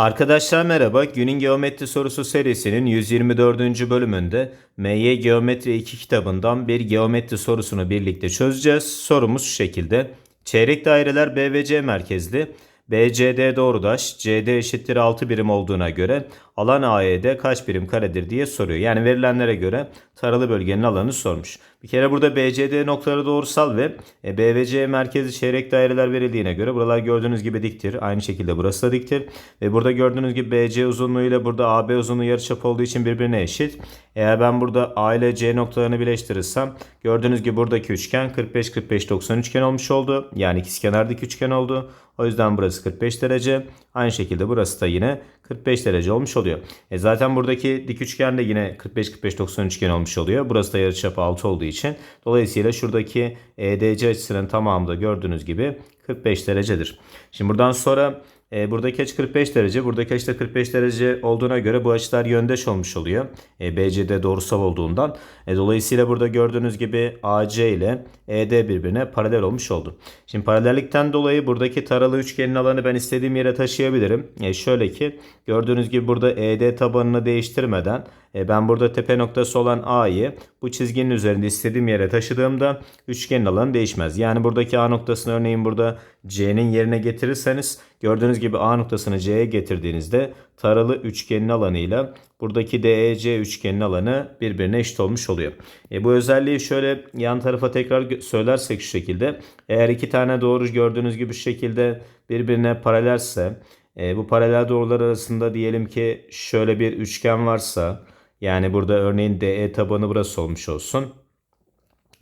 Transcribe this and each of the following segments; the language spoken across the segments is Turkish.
Arkadaşlar merhaba. Günün geometri sorusu serisinin 124. bölümünde MY Geometri 2 kitabından bir geometri sorusunu birlikte çözeceğiz. Sorumuz şu şekilde. Çeyrek daireler B ve C merkezli. BCD doğrudaş, CD eşittir 6 birim olduğuna göre alan AED kaç birim karedir diye soruyor. Yani verilenlere göre taralı bölgenin alanını sormuş. Bir kere burada BCD noktaları doğrusal ve e, B ve C merkezi çeyrek daireler verildiğine göre buralar gördüğünüz gibi diktir. Aynı şekilde burası da diktir. Ve burada gördüğünüz gibi BC uzunluğu ile burada AB uzunluğu yarıçap olduğu için birbirine eşit. Eğer ben burada A ile C noktalarını birleştirirsem gördüğünüz gibi buradaki üçgen 45-45-90 üçgen olmuş oldu. Yani ikizkenardaki üçgen oldu. O yüzden burası 45 derece. Aynı şekilde burası da yine 45 derece olmuş oluyor. E zaten buradaki dik üçgen de yine 45-45-90 üçgen olmuş oluyor. Burası da yarıçapı 6 olduğu için. Dolayısıyla şuradaki EDC açısının tamamı da gördüğünüz gibi 45 derecedir. Şimdi buradan sonra e, buradaki açı 45 derece. Buradaki açı da 45 derece olduğuna göre bu açılar yöndeş olmuş oluyor. E, BCD doğrusal olduğundan. E, dolayısıyla burada gördüğünüz gibi AC ile ED birbirine paralel olmuş oldu. Şimdi paralellikten dolayı buradaki taralı üçgenin alanı ben istediğim yere taşıyabilirim. E, şöyle ki gördüğünüz gibi burada ED tabanını değiştirmeden e, ben burada tepe noktası olan A'yı bu çizginin üzerinde istediğim yere taşıdığımda üçgenin alanı değişmez. Yani buradaki A noktasını örneğin burada C'nin yerine getirirseniz gördüğünüz gibi A noktasını C'ye getirdiğinizde taralı üçgenin alanıyla buradaki DEC üçgenin alanı birbirine eşit olmuş oluyor. E, bu özelliği şöyle yan tarafa tekrar söylersek şu şekilde. Eğer iki tane doğru gördüğünüz gibi şu şekilde birbirine paralelse e, bu paralel doğrular arasında diyelim ki şöyle bir üçgen varsa yani burada örneğin DE tabanı burası olmuş olsun.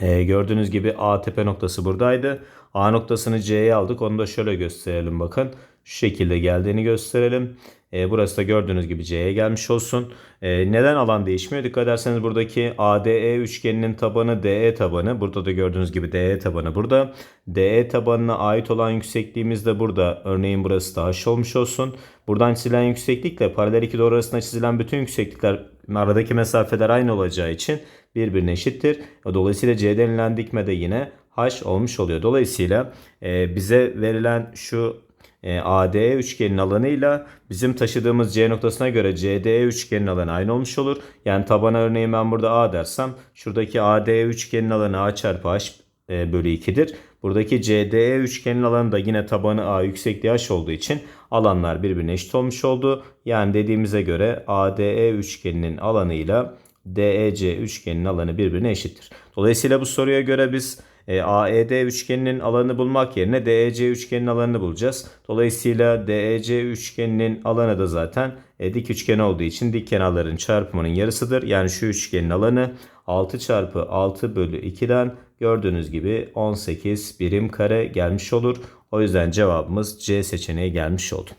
E, gördüğünüz gibi A tepe noktası buradaydı. A noktasını C'ye aldık. Onu da şöyle gösterelim bakın. Şu şekilde geldiğini gösterelim. E, burası da gördüğünüz gibi C'ye gelmiş olsun. E, neden alan değişmiyor? Dikkat ederseniz buradaki ADE üçgeninin tabanı DE tabanı. Burada da gördüğünüz gibi DE tabanı burada. DE tabanına ait olan yüksekliğimiz de burada. Örneğin burası da H olmuş olsun. Buradan çizilen yükseklikle paralel iki doğru arasında çizilen bütün yükseklikler aradaki mesafeler aynı olacağı için birbirine eşittir. Dolayısıyla C denilen dikme de yine H olmuş oluyor. Dolayısıyla e, bize verilen şu e, ADE üçgenin alanıyla bizim taşıdığımız C noktasına göre CDE üçgenin alanı aynı olmuş olur. Yani tabana örneğin ben burada A dersem şuradaki ADE üçgenin alanı A çarpı H e, bölü 2'dir. Buradaki CDE üçgenin alanı da yine tabanı A yüksekliği H olduğu için alanlar birbirine eşit olmuş oldu. Yani dediğimize göre ADE üçgeninin alanıyla DEC üçgeninin alanı birbirine eşittir. Dolayısıyla bu soruya göre biz e, AED üçgeninin alanını bulmak yerine DEC üçgeninin alanını bulacağız. Dolayısıyla DEC üçgeninin alanı da zaten e, dik üçgen olduğu için dik kenarların çarpımının yarısıdır. Yani şu üçgenin alanı 6 çarpı 6 bölü 2'den gördüğünüz gibi 18 birim kare gelmiş olur. O yüzden cevabımız C seçeneği gelmiş oldu.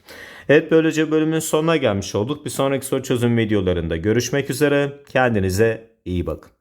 Evet böylece bölümün sonuna gelmiş olduk. Bir sonraki soru çözüm videolarında görüşmek üzere. Kendinize iyi bakın.